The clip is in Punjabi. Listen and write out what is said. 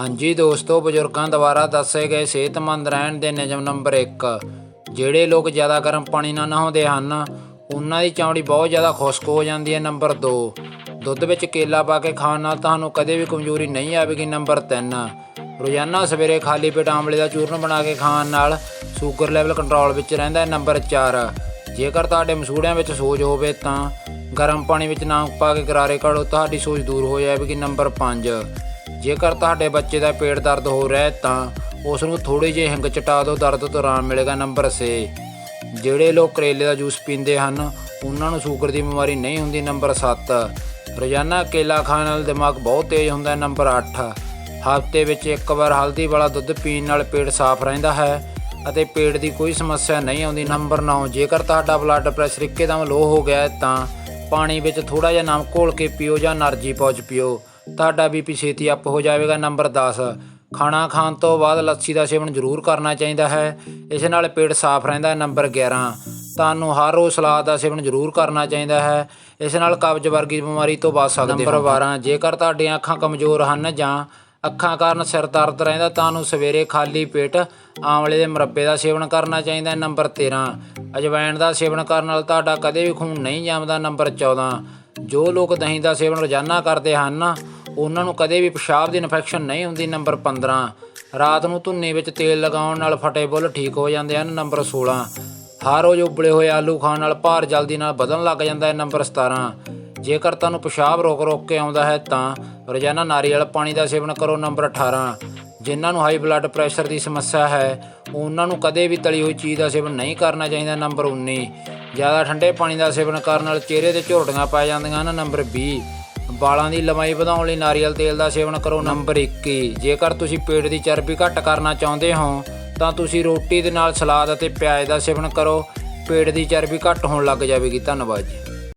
ਹਾਂਜੀ ਦੋਸਤੋ, ਬਜ਼ੁਰਗਾਂ ਦੁਆਰਾ ਦੱਸੇ ਗਏ ਸਿਹਤਮੰਦ ਰਹਿਣ ਦੇ ਨਿਯਮ ਨੰਬਰ 1 ਜਿਹੜੇ ਲੋਕ ਜ਼ਿਆਦਾ ਗਰਮ ਪਾਣੀ ਨਾਲ ਨਹਾਉਂਦੇ ਹਨ, ਉਹਨਾਂ ਦੀ ਚਮੜੀ ਬਹੁਤ ਜ਼ਿਆਦਾ ਖੁਸ਼ਕ ਹੋ ਜਾਂਦੀ ਹੈ, ਨੰਬਰ 2 ਦੁੱਧ ਵਿੱਚ ਕੇਲਾ ਪਾ ਕੇ ਖਾਣ ਨਾਲ ਤੁਹਾਨੂੰ ਕਦੇ ਵੀ ਕਮਜ਼ੋਰੀ ਨਹੀਂ ਆਵੇਗੀ, ਨੰਬਰ 3 ਰੋਜ਼ਾਨਾ ਸਵੇਰੇ ਖਾਲੀ ਪੇਟ ਆਮਲੇ ਦਾ ਚੂਰਨ ਬਣਾ ਕੇ ਖਾਣ ਨਾਲ ਸ਼ੂਗਰ ਲੈਵਲ ਕੰਟਰੋਲ ਵਿੱਚ ਰਹਿੰਦਾ ਹੈ, ਨੰਬਰ 4 ਜੇਕਰ ਤੁਹਾਡੇ ਮਸੂੜਿਆਂ ਵਿੱਚ ਸੋਜ ਹੋਵੇ ਤਾਂ ਗਰਮ ਪਾਣੀ ਵਿੱਚ ਨਾਮ ਪਾ ਕੇ ਗਰਾਰੇ ਕਾੜੋ ਤੁਹਾਡੀ ਸੋਜ ਦੂਰ ਹੋ ਜਾਵੇਗੀ, ਨੰਬਰ 5 ਜੇਕਰ ਤੁਹਾਡੇ ਬੱਚੇ ਦਾ ਪੇਟ ਦਰਦ ਹੋ ਰਿਹਾ ਹੈ ਤਾਂ ਉਸ ਨੂੰ ਥੋੜੀ ਜਿਹੇ ਹਿੰਗ ਚਟਾ ਦਿਓ, ਦਰਦ ਤੋਂ ਆਰਾਮ ਮਿਲੇਗਾ ਨੰਬਰ 6 ਜਿਹੜੇ ਲੋਕ ਕਰੇਲੇ ਦਾ ਜੂਸ ਪੀਂਦੇ ਹਨ, ਉਹਨਾਂ ਨੂੰ ਸ਼ੂਗਰ ਦੀ ਬਿਮਾਰੀ ਨਹੀਂ ਹੁੰਦੀ, ਨੰਬਰ 7 ਰੋਜ਼ਾਨਾ ਕੇਲਾ ਖਾਣ ਨਾਲ ਦਿਮਾਗ ਬਹੁਤ ਤੇਜ਼ ਹੁੰਦਾ ਹੈ ਨੰਬਰ 8 ਹਫ਼ਤੇ ਵਿੱਚ ਇੱਕ ਵਾਰ ਹਲਦੀ ਵਾਲਾ ਦੁੱਧ ਪੀਣ ਨਾਲ ਪੇਟ ਸਾਫ਼ ਰਹਿੰਦਾ ਹੈ ਅਤੇ ਪੇਟ ਦੀ ਕੋਈ ਸਮੱਸਿਆ ਨਹੀਂ ਆਉਂਦੀ, ਨੰਬਰ 9 ਜੇਕਰ ਤੁਹਾਡਾ ਬਲੱਡ ਪ੍ਰੈਸ਼ਰ ਇੱਕਦਮ ਲੋ ਹੋ ਗਿਆ ਤਾਂ ਪਾਣੀ ਵਿੱਚ ਥੋੜਾ ਜਿਹਾ ਨਮਕ ਘੋਲ ਕੇ ਪੀਓ ਜਾਂ એનર્ਜੀ ਪਾਊਚ ਪੀਓ। ਤੁਹਾਡਾ ਬੀਪੀ ਛੇਤੀ ਅਪ ਹੋ ਜਾਵੇਗਾ ਨੰਬਰ 10 ਖਾਣਾ ਖਾਣ ਤੋਂ ਬਾਅਦ ਲੱਸੀ ਦਾ ਸੇਵਨ ਜ਼ਰੂਰ ਕਰਨਾ ਚਾਹੀਦਾ ਹੈ। ਇਸ ਨਾਲ ਪੇਟ ਸਾਫ਼ ਰਹਿੰਦਾ ਹੈ ਨੰਬਰ 11 ਤੁਹਾਨੂੰ ਹਰ ਰੋਜ਼ ਸਲਾਦ ਦਾ ਸੇਵਨ ਜ਼ਰੂਰ ਕਰਨਾ ਚਾਹੀਦਾ ਹੈ। ਇਸ ਨਾਲ ਕਬਜ਼ ਵਰਗੀ ਬਿਮਾਰੀ ਤੋਂ ਬਚ ਸਕਦੇ ਹੋ। ਨੰਬਰ 12 ਜੇਕਰ ਤੁਹਾਡੀਆਂ ਅੱਖਾਂ ਕਮਜ਼ੋਰ ਹਨ ਜਾਂ ਅੱਖਾਂ ਕਾਰਨ ਸਿਰ ਦਰਦ ਰਹਿੰਦਾ ਤੁਹਾਨੂੰ ਸਵੇਰੇ ਖਾਲੀ ਪੇਟ ਆਮਲੇ ਦੇ ਮੁਰੱਬੇ ਦਾ ਸੇਵਨ ਕਰਨਾ ਚਾਹੀਦਾ ਹੈ ਨੰਬਰ 13 ਅਜਵਾਇਣ ਦਾ ਸੇਵਨ ਕਰਨ ਨਾਲ ਤੁਹਾਡਾ ਕਦੇ ਵੀ ਖੂਨ ਨਹੀਂ ਜੰਮਦਾ ਨੰਬਰ 14 ਜੋ ਲੋਕ ਦਹੀਂ ਦਾ ਸੇਵਨ ਰੋਜ਼ਾਨਾ ਕਰਦੇ ਹਨ ਉਹਨਾਂ ਨੂੰ ਕਦੇ ਵੀ ਪਿਸ਼ਾਬ ਦੀ ਇਨਫੈਕਸ਼ਨ ਨਹੀਂ ਹੁੰਦੀ, ਨੰਬਰ 15 ਰਾਤ ਨੂੰ ਧੁੰਨੇ ਵਿੱਚ ਤੇਲ ਲਗਾਉਣ ਨਾਲ ਫਟੇ ਬੁੱਲ ਠੀਕ ਹੋ ਜਾਂਦੇ ਹਨ, ਨੰਬਰ 16 ਹਰ ਰੋਜ਼ ਉਬਲੇ ਹੋਏ ਆਲੂ ਖਾਣ ਨਾਲ ਭਾਰ ਜਲਦੀ ਨਾਲ ਵਧਣ ਲੱਗ ਜਾਂਦਾ ਹੈ, ਨੰਬਰ 17 ਜੇਕਰ ਤੁਹਾਨੂੰ ਪਿਸ਼ਾਬ ਰੋਕ ਰੋਕ ਕੇ ਆਉਂਦਾ ਹੈ, ਤਾਂ ਰੋਜ਼ਾਨਾ ਨਾਰੀਅਲ ਪਾਣੀ ਦਾ ਸੇਵਨ ਕਰੋ, ਨੰਬਰ 18 ਜਿਨ੍ਹਾਂ ਨੂੰ ਹਾਈ ਬਲੱਡ ਪ੍ਰੈਸ਼ਰ ਦੀ ਸਮੱਸਿਆ ਹੈ, ਉਹਨਾਂ ਨੂੰ ਕਦੇ ਵੀ ਤਲੀ ਹੋਈ ਚੀਜ਼ ਦਾ ਸੇਵਨ ਨਹੀਂ ਕਰਨਾ ਚਾਹੀਦਾ, ਨੰਬਰ 19 ਜ਼ਿਆਦਾ ਠੰਡੇ ਪਾਣੀ ਦਾ ਸੇਵਨ ਕਰਨ ਨਾਲ ਚਿਹਰੇ ਤੇ ਝੋਟੀਆਂ ਪੈ ਜਾਂਦੀਆਂ ਹਨ, ਨੰਬਰ 20 ਵਾਲਾਂ ਦੀ ਲੰਬਾਈ ਵਧਾਉਣ ਲਈ ਨਾਰੀਅਲ ਤੇਲ ਦਾ ਸੇਵਨ ਕਰੋ ਨੰਬਰ 21 ਜੇਕਰ ਤੁਸੀਂ ਪੇਟ ਦੀ ਚਰਬੀ ਘੱਟ ਕਰਨਾ ਚਾਹੁੰਦੇ ਹੋ, ਤਾਂ ਤੁਸੀਂ ਰੋਟੀ ਦੇ ਨਾਲ ਸਲਾਦ ਅਤੇ ਪਿਆਜ਼ ਦਾ ਸੇਵਨ ਕਰੋ। ਪੇਟ ਦੀ ਚਰਬੀ ਘੱਟ ਹੋਣ ਲੱਗ ਜਾਵੇਗੀ। ਧੰਨਵਾਦ ਜੀ।